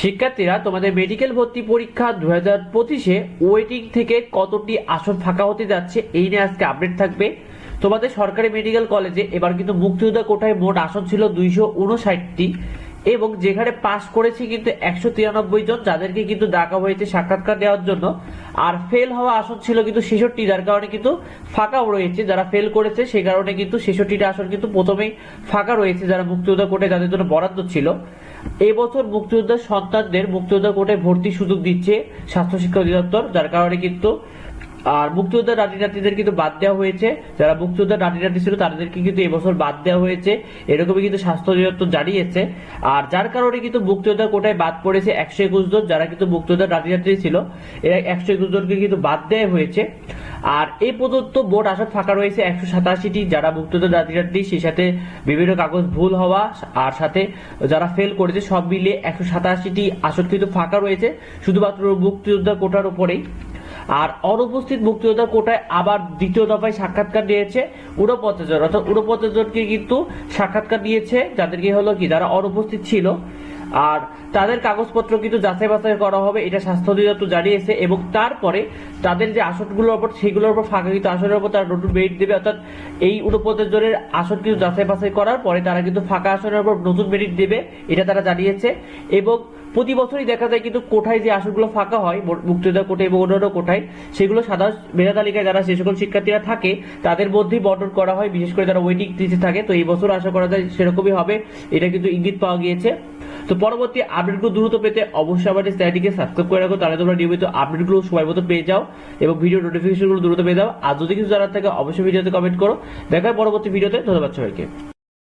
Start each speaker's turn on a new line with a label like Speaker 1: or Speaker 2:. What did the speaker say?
Speaker 1: শিক্ষার্থীরা তোমাদের মেডিকেল ভর্তি পরীক্ষা দু হাজার পঁচিশে ওয়েটিং থেকে কতটি আসন ফাঁকা হতে যাচ্ছে এই নিয়ে আজকে আপডেট থাকবে। তোমাদের সরকারি মেডিকেল কলেজে এবার কিন্তু মুক্তিযোদ্ধা কোঠায় মোট আসন ছিল দুইশো উনষাটটি। এবং যেখানে পাশ করেছে কিন্তু একশো তিরানব্বই জন, যাদেরকে কিন্তু ডাকা হয়েছে সাক্ষাৎকার দেওয়ার জন্য। আর ফেল হওয়া আসন ছিল কিন্তু ছেষট্টি, যার কারণে কিন্তু ফাঁকা রয়েছে। যারা ফেল করেছে সেই কারণে কিন্তু ছেষট্টিটা আসন কিন্তু প্রথমেই ফাঁকা রয়েছে, যারা মুক্তিযোদ্ধা কোটে যাদের জন্য বরাদ্দ ছিল। এবছর মুক্তিযোদ্ধার সন্তানদের মুক্তিযোদ্ধা কোটায় ভর্তির সুযোগ দিচ্ছে স্বাস্থ্য শিক্ষা অধিদপ্তর, যার কারণে কিন্তু আর মুক্তিযোদ্ধা নাতি নাতিদের কিন্তু বাদ দেওয়া হয়েছে। যারা মুক্তিযোদ্ধা নাতি নাতি ছিল, তাদেরকে কিন্তু এবছর বাদ দেওয়া হয়েছে। এরকমই কিন্তু স্বাস্থ্য অধিদপ্তর জানিয়েছে। আর যার কারণে কিন্তু মুক্তিযোদ্ধা কোটায় বাদ পড়েছে একশো একুশ জন, যারা কিন্তু মুক্তিযোদ্ধা নাতি নাতি ছিল, এরা একশো একুশ জনকে কিন্তু বাদ দেওয়া হয়েছে। আর এই পর্যন্ত বোর্ড আসন ফাঁকা রয়েছে একশো সাতাশিটি, যারা মুক্তিযোদ্ধা নাতি নাতি সেই সাথে বিভিন্ন কাগজ ভুল হওয়া, আর সাথে যারা ফেল করেছে, সব মিলিয়ে একশো সাতাশিটি আসন কিন্তু ফাঁকা রয়েছে। শুধুমাত্র মুক্তিযোদ্ধা কোটার উপরেই। আর অনুপস্থিত মুক্তিযোদ্ধা কোটায় আবার দ্বিতীয় দফায় সাক্ষাৎকার দিয়েছে উনপঞ্চাশ জন অর্থাৎ উনপঞ্চাশ জনকে কিন্তু সাক্ষাৎকার দিয়েছে যাদেরকে হলো কি, যারা অনুপস্থিত ছিল। আর তাদের কাগজপত্র কিন্তু যাচাই বাছাই করা হবে, এটা স্বাস্থ্য অধিদপ্তর জানিয়েছে এবং তারপরে তাদের যে আসনগুলোর উপর সেগুলোর উপর ফাঁকা কিন্তু আসনের উপর তারা নতুন মেরিট দেবে, অর্থাৎ এই উনপঞ্চাশ জনের আসন কিন্তু যাচাই বাছাই করার পরে তারা কিন্তু ফাঁকা আসনের উপর নতুন মেরিট দেবে, এটা তারা জানিয়েছে। এবং প্রতি বছরই দেখা যায় কিন্তু কোঠায় যে আসনগুলো ফাঁকা হয় মুক্তিযোদ্ধা কোটায় এবং অন্যান্য কোঠায়, সেগুলো সাদা মেধা তালিকায় যারা যে সকল শিক্ষার্থীরা থাকে, তাদের মধ্যেই বন্টন করা হয়, বিশেষ করে যারা ওয়েটিং থাকে, তো এই বছর আশা করা যায় সেরকমই হবে, এটা কিন্তু ইঙ্গিত পাওয়া গিয়েছে। তো পরবর্তী আপডেটগুলো দ্রুত পেতে অবশ্যই আমাদের চ্যানেলটিকে সাবস্ক্রাইব করে রাখো। তাহলে তোমরা নিয়মিত আপডেটগুলো সময় মতো পেয়ে যাও এবং ভিডিও নোটিফিকেশনগুলো দ্রুত পেয়ে যাও। আর যদি কিছু জানার থাকে, অবশ্যই ভিডিওতে কমেন্ট করো। দেখা পরবর্তী ভিডিওতে ধন্যবাদ সবাইকে।